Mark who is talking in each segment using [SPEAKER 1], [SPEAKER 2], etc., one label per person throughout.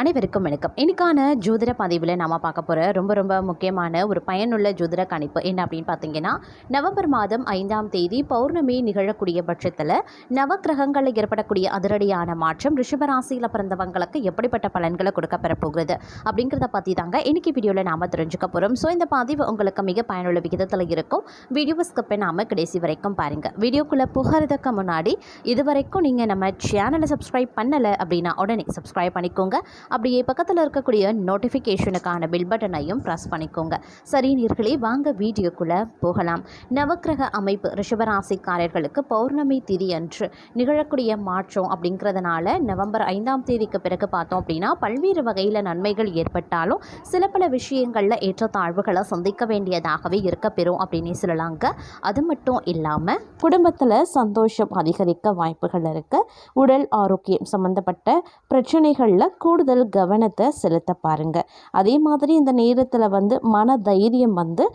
[SPEAKER 1] அனைவருக்கும் வணக்கம். இன்னைக்கான ஜோதிட பதிவில் நாம் பார்க்க போகிற ரொம்ப ரொம்ப முக்கியமான ஒரு பயனுள்ள ஜோதிட கணிப்பு என்ன அப்படின்னு பார்த்தீங்கன்னா நவம்பர் மாதம் ஐந்தாம் தேதி பௌர்ணமி நிகழக்கூடிய பட்சத்தில் நவக்கிரகங்களில் ஏற்படக்கூடிய அதிரடியான மாற்றம் ரிஷபராசியில் பிறந்தவங்களுக்கு எப்படிப்பட்ட பலன்களை கொடுக்க பெறப்போகிறது அப்படிங்கிறத பற்றி தாங்க இன்னைக்கு வீடியோவில் நாம் தெரிஞ்சுக்க போகிறோம் ஸோ இந்த பதிவு உங்களுக்கு மிக பயனுள்ள விகிதத்தில் இருக்கும். வீடியோவை ஸ்கிப்பை நாம் கடைசி வரைக்கும் பாருங்கள் வீடியோக்குள்ளே புகறதுக்கு முன்னாடி இது வரைக்கும் நீங்கள் நம்ம சேனலை சப்ஸ்கிரைப் பண்ணலை அப்படின்னா உடனே சப்ஸ்கிரைப் பண்ணிக்கோங்க. அப்படியே பக்கத்தில் இருக்கக்கூடிய நோட்டிஃபிகேஷனுக்கான பில் பட்டனையும் ப்ரெஸ் பண்ணிக்கோங்க. சரி நீர்களே வாங்க வீடியோக்குள்ளே போகலாம். நவக்கிரக அமைப்பு ரிஷபராசிக்காரர்களுக்கு பௌர்ணமி திதி அன்று நிகழக்கூடிய மாற்றம் அப்படிங்கிறதுனால நவம்பர் ஐந்தாம் தேதிக்கு பிறகு பார்த்தோம் அப்படின்னா பல்வேறு வகையில் நன்மைகள் ஏற்பட்டாலும் சில பல விஷயங்களில் ஏற்றத்தாழ்வுகளை சந்திக்க வேண்டியதாகவே இருக்கப்பெறும் அப்படின்னு சொல்லலாங்க. அது மட்டும் இல்லாமல் குடும்பத்தில் சந்தோஷம் அதிகரிக்க வாய்ப்புகள் இருக்குது உடல் ஆரோக்கியம் சம்மந்தப்பட்ட பிரச்சனைகளில் கூடுதல் கவனத்தை செலுத்த பாருங்க. அதே மாதிரி இந்த நேரத்தில் வந்து மன தைரியம் வந்து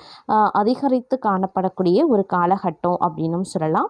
[SPEAKER 1] அதிகரித்து காணப்படக்கூடிய ஒரு காலகட்டம் அப்படின்னும் சொல்லலாம்.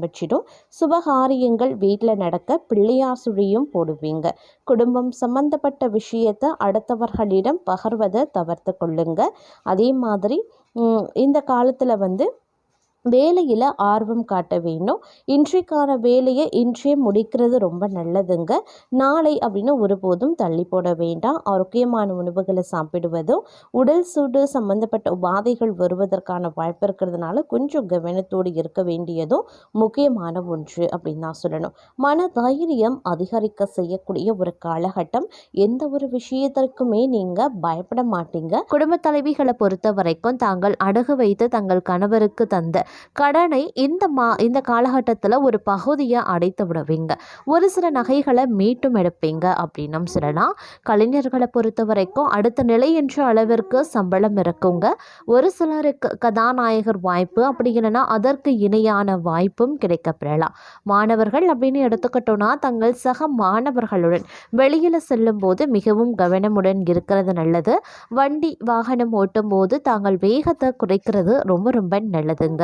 [SPEAKER 1] ஆரம்பிச்சிடும் சுபகாரியங்கள் வீட்டில் நடக்க பிள்ளையார் சுழியும் போடுவீங்க. குடும்பம் சம்பந்தப்பட்ட விஷயத்தை அடுத்தவர்களிடம் பகர்வதை தவிர்த்து கொள்ளுங்க. அதே மாதிரி இந்த காலத்தில் வந்து வேலையில் ஆர்வம் காட்ட வேணும் இன்றைக்கான வேலையை இன்றே முடிக்கிறது ரொம்ப நல்லதுங்க. நாளை அப்படின்னு ஒருபோதும் தள்ளி போட வேண்டாம். ஆரோக்கியமான உணவுகளை சாப்பிடுவதும் உடல் சூடு சம்பந்தப்பட்ட உபாதைகள் வருவதற்கான வாய்ப்பு இருக்கிறதுனால கொஞ்சம் கவனத்தோடு இருக்க வேண்டியதும் முக்கியமான ஒன்று அப்படின்னு தான் சொல்லணும். மன தைரியம் அதிகரிக்க செய்யக்கூடிய ஒரு காலகட்டம். எந்த ஒரு விஷயத்திற்குமே நீங்கள் பயப்பட மாட்டீங்க. குடும்ப தலைவிகளை பொறுத்த வரைக்கும் தாங்கள் அடகு வைத்து தங்கள் கணவருக்கு தந்த கடனை இந்த மா இந்த காலகட்டத்தில் ஒரு பகுதியை அடைத்து விடுவீங்க. ஒரு சில நகைகளை மீட்டும் எடுப்பீங்க அப்படின்னும் சொல்லலாம். கலைஞர்களை பொறுத்த வரைக்கும் அடுத்த நிலை என்ற அளவிற்கு சம்பளம் இருக்குங்க. ஒரு சிலருக்கு கதாநாயகர் வாய்ப்பு அப்படி இல்லைன்னா அதற்கு இணையான வாய்ப்பும் கிடைக்கப்பெறலாம். மாணவர்கள் அப்படின்னு எடுத்துக்கிட்டோன்னா தங்கள் சக மாணவர்களுடன் வெளியில் செல்லும்போது மிகவும் கவனமுடன் இருக்கிறது நல்லது. வண்டி வாகனம் ஓட்டும் போது தாங்கள் வேகத்தை குறைக்கிறது ரொம்ப ரொம்ப நல்லதுங்க.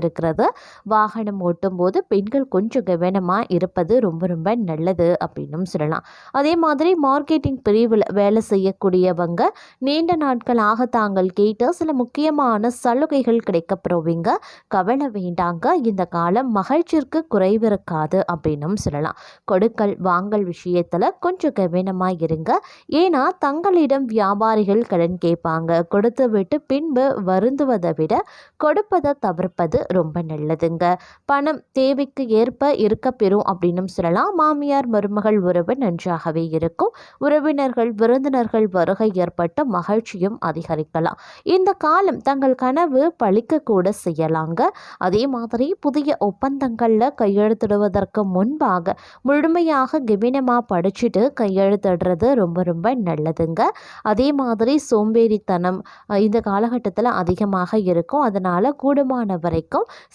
[SPEAKER 1] இருக்கிறது வாகனம் ஓட்டும் போது பெண்கள் கொஞ்சம் கவனமாக இருப்பது ரொம்ப ரொம்ப நல்லது அப்படின்னும் சொல்லலாம். அதே மாதிரி மார்க்கெட்டிங் பிரிவில் வேலை செய்யக்கூடியவங்க நீண்ட நாட்களாக தாங்கள் கேட்ட சில முக்கியமான சலுகைகள் கிடைக்கப்பெறுவீங்க. கவலை வேண்டாங்க. இந்த காலம் மகிழ்ச்சிற்கு குறைவிருக்காது அப்படின்னும் சொல்லலாம். கொடுக்கல் வாங்கல் விஷயத்தில் கொஞ்சம் கவனமாக இருங்க. ஏன்னா தங்களிடம் வியாபாரிகள் கடன் கேட்பாங்க. கொடுத்து விட்டு பின்பு வருந்துவதை விட கொடுப்பதை தவிர்ப்பது ரொம்ப நல்லதுங்க. பணம் தேவைக்கு ஏற்ப இருக்க பெறும் அப்படின்னும் சொல்லலாம். மாமியார் மருமகள் உறவு நன்றாகவே இருக்கும். உறவினர்கள் விருந்தினர்கள் வருகை ஏற்பட்ட மகிழ்ச்சியும் அதிகரிக்கலாம். இந்த காலம் தங்கள் கனவு பழிக்க கூட செய்யலாங்க. அதே மாதிரி புதிய ஒப்பந்தங்களில் கையெழுத்திடுவதற்கு முன்பாக முழுமையாக கவனமாக படிச்சுட்டு கையெழுத்திடுறது ரொம்ப ரொம்ப நல்லதுங்க. அதே மாதிரி சோம்பேறித்தனம் இந்த காலகட்டத்தில் அதிகமாக இருக்கும். அதனால் கூடுமான வரைக்கும்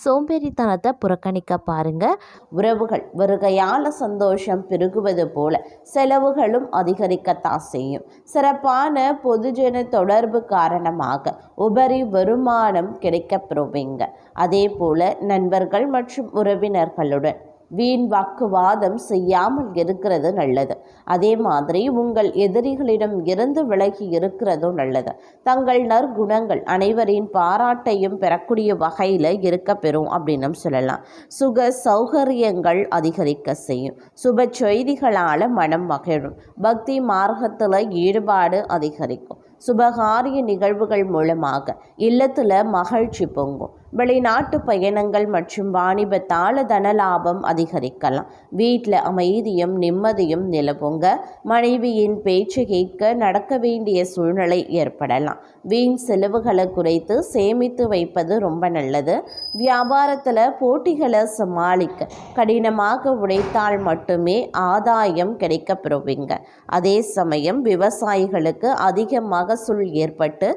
[SPEAKER 1] சோம்பேறித்தனத்தை புறக்கணிக்க பாருங்க.
[SPEAKER 2] உறவுகள் வருகையால் சந்தோஷம் பெருகுவது போல செலவுகளும் அதிகரிக்கத்தான் செய்யும். சிறப்பான பொதுஜன தொடர்பு காரணமாக உபரி வருமானம் கிடைக்கப்பெறுவீங்க அதே போல நண்பர்கள் மற்றும் உறவினர்களுடன் வீண் வாக்குவாதம் செய்யாமல் இருக்கிறது நல்லது. அதே மாதிரி உங்கள் எதிரிகளிடம் இருந்து விலகி இருக்கிறதும் நல்லது. தங்கள் நற்குணங்கள் அனைவரின் பாராட்டையும் பெறக்கூடிய வகையில் இருக்க பெறும் அப்படின்னு சொல்லலாம். சுக சௌகரியங்கள் அதிகரிக்க செய்யும். சுப செய்திகளால் மனம் மகிழும். பக்தி மார்க்கத்தில் ஈடுபாடு அதிகரிக்கும். சுபகாரிய நிகழ்வுகள் மூலமாக இல்லத்தில் மகிழ்ச்சி பொங்கும். வெளிநாட்டு பயணங்கள் மற்றும் வாணிபத்தால தன லாபம் அதிகரிக்கலாம். வீட்டில் அமைதியும் நிம்மதியும் நிலவுங்க. மனைவியின் பேச்சு கேட்க நடக்க வேண்டிய சூழ்நிலை ஏற்படலாம். வீண் செலவுகளை குறைத்து சேமித்து வைப்பது ரொம்ப நல்லது. வியாபாரத்தில் போட்டிகளை சமாளிக்க கடினமாக உழைத்தால் மட்டுமே ஆதாயம் கிடைக்க பெறுவீங்க அதே சமயம் விவசாயிகளுக்கு அதிக மகசூல் ஏற்பட்டு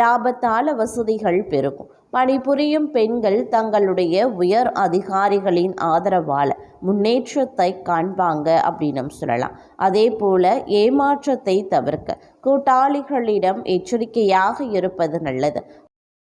[SPEAKER 2] லாபத்தால வசதிகள் பெருகும். பணிபுரியும் பெண்கள் தங்களுடைய உயர் அதிகாரிகளின் ஆதரவால் முன்னேற்றத்தை காண்பாங்க அப்படின்னு சொல்லலாம். அதே போல ஏமாற்றத்தை தவிர்க்க கூட்டாளிகளிடம் எச்சரிக்கையாக இருப்பது நல்லது.